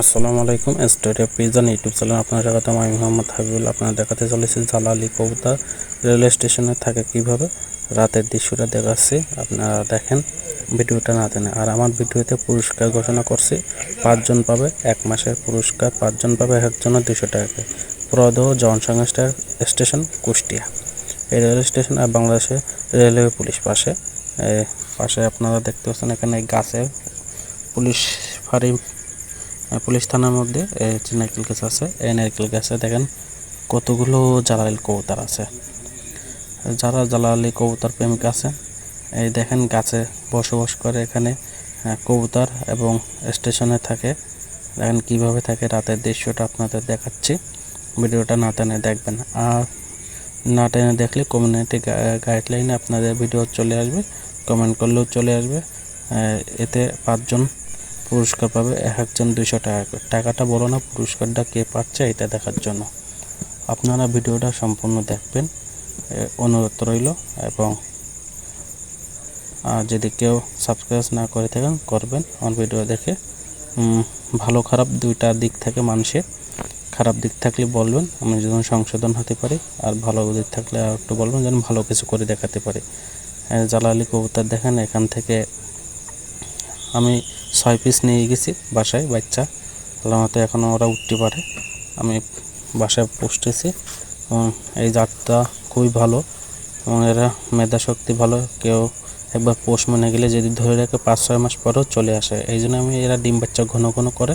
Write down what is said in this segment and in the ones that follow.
আসসালামু আলাইকুম story pigeon YouTube channel আপনার স্বাগতম আমি মোহাম্মদ হাবিবুল, আপনার দেখাতে চলেছি জালালি কবুতর। রেলওয়ে স্টেশনে থাকে কীভাবে? রাতের দৃশ্যটা দেখাচ্ছি, আপনারা দেখেন ভিডিওটা না দেন আর আমার ভিডিওতে পুরস্কার ঘোষণা করছি, পাঁচজন পাবে এক মাসের পুরস্কার, পাঁচজন পাবে এক একজনের দুশো টাকা প্রদ জনসংস্থা স্টেশন কুষ্টিয়া। এই রেলওয়ে স্টেশন আর বাংলাদেশে রেলওয়ে পুলিশ পাশে। পাশে আপনারা দেখতে পাচ্ছেন এখানে গাছের পুলিশ ফাঁড়ি পুলিশ থানার মধ্যে নারকেল গাছ আছে এই নারকেল গাছে দেখেন কতগুলো জালালি কবুতর আছে। যারা জালালি কবুতর প্রেমিক আছে, এই দেখেন গাছে বসবাস করে এখানে কবুতর এবং স্টেশনে থাকে। দেখেন কীভাবে থাকে রাতের দৃশ্যটা আপনাদের দেখাচ্ছি। ভিডিওটা না টেনে দেখবেন। আর না টেনে দেখলে কমিউনিটি গাইডলাইনে আপনাদের ভিডিও চলে আসবে কমেন্ট করলেও চলে আসবে। এতে পাঁচজন পুরস্কার পাবে এক একজন দুইশো টাকা করে। টাকাটা বলো না, পুরস্কারটা কে পাচ্ছে এটা দেখার জন্য। আপনারা ভিডিওটা সম্পূর্ণ দেখবেন। অনুরোধ রইল এবং, আর যদি কেউ সাবস্ক্রাইব না করে থাকেন, করবেন। আমার ভিডিও দেখে ভালো খারাপ দুইটা দিক থাকে মানুষের। খারাপ দিক থাকলে বলবেন, আমি যেন সংশোধন হতে পারি। আর ভালো দিক থাকলে আর একটু বলবেন, যেন ভালো কিছু করে দেখাতে পারি। জালালি কবুতর দেখেন, এখান থেকে আমি ছয় পিস নিয়ে গেছি বাসায়, বাচ্চা। আল্লাহতে এখনও ওরা উঠতে পারে। আমি বাসায় পুষতেছি এবং এই জাতটা খুবই ভালো। এবং এরা মেধা শক্তি ভালো। কেউ একবার পোষ মনে গেলে যদি ধরে রাখে পাঁচ, ছয় মাস পরেও চলে আসে। এই জন্য আমি এরা ডিম বাচ্চা ঘন ঘন করে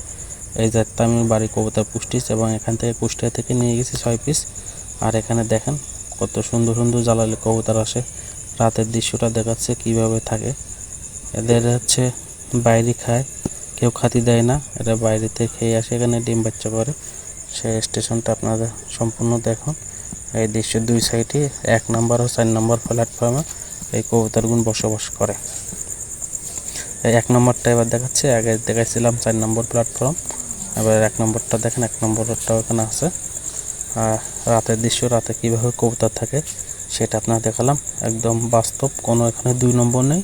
এই জাতটা আমি বাড়ি কবুতর পুষতেছি এবং এখান থেকে কুষ্টিয়া থেকে নিয়ে গেছি ছয় পিস আর এখানে দেখেন কত সুন্দর সুন্দর জ্বালালি কবুতর আসে। রাতের দৃশ্যটা দেখাচ্ছে কীভাবে থাকে। এদের হচ্ছে বাইরে খায়, কেউ খাতি দেয় না, এরা বাইরেতে খেয়ে আসে, এখানে ডিম বাচ্চা করে। সেই স্টেশনটা আপনারা সম্পূর্ণ দেখুন। এই দৃশ্যের দুই সাইডে, এক নম্বর ও চার নম্বর প্ল্যাটফর্মে এই কবুতরগুলো বসবাস করে। এক নম্বরটা এবার দেখাচ্ছে, আগে দেখাইছিলাম চার নম্বর প্ল্যাটফর্ম এবার এক নম্বরটা দেখেন, এক নম্বরটাও এখানে আছে। আর রাতের দৃশ্য, রাতে কীভাবে কবুতর থাকে, সেটা আপনার দেখালাম। একদম বাস্তব, কোনো এখানে দুই নম্বর নেই।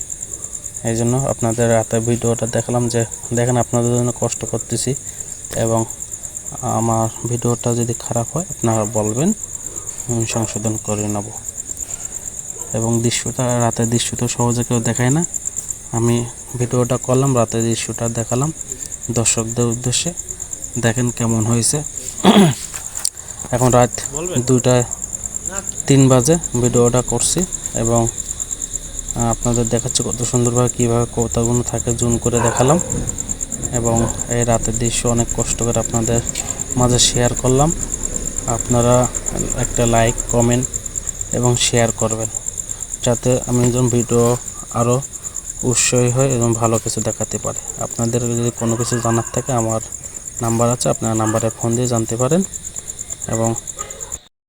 এই জন্য আপনাদের রাতে ভিডিওটা দেখালাম যে দেখেন আপনাদের জন্য কষ্ট করতেছি এবং আমার ভিডিওটা যদি খারাপ হয় আপনারা বলবেন আমি সংশোধন করে নেব। এবং দৃশ্যটা রাতের দৃশ্য তো সহজে কেউ দেখায় না। আমি ভিডিওটা করলাম রাতের দৃশ্যটা দেখালাম দর্শকদের উদ্দেশ্যে। দেখেন কেমন হয়েছে। এখন রাত দুটায় তিন বাজে ভিডিওটা করছি এবং আপনাদের দেখাচ্ছে কত সুন্দরভাবে কীভাবে কৌতাগুলো থাকে, জুম করে দেখালাম। এবং এই রাতের দৃশ্য অনেক কষ্ট করে আপনাদের মাঝে শেয়ার করলাম। আপনারা একটা লাইক কমেন্ট এবং শেয়ার করবেন। যাতে আমি একজন ভিডিও আরও উৎসাহী হয় এবং ভালো কিছু দেখাতে পারে। আপনাদের যদি কোনো কিছু জানার থাকে, আমার নাম্বার আছে, আপনার নাম্বারে ফোন দিয়ে জানতে পারেন। এবং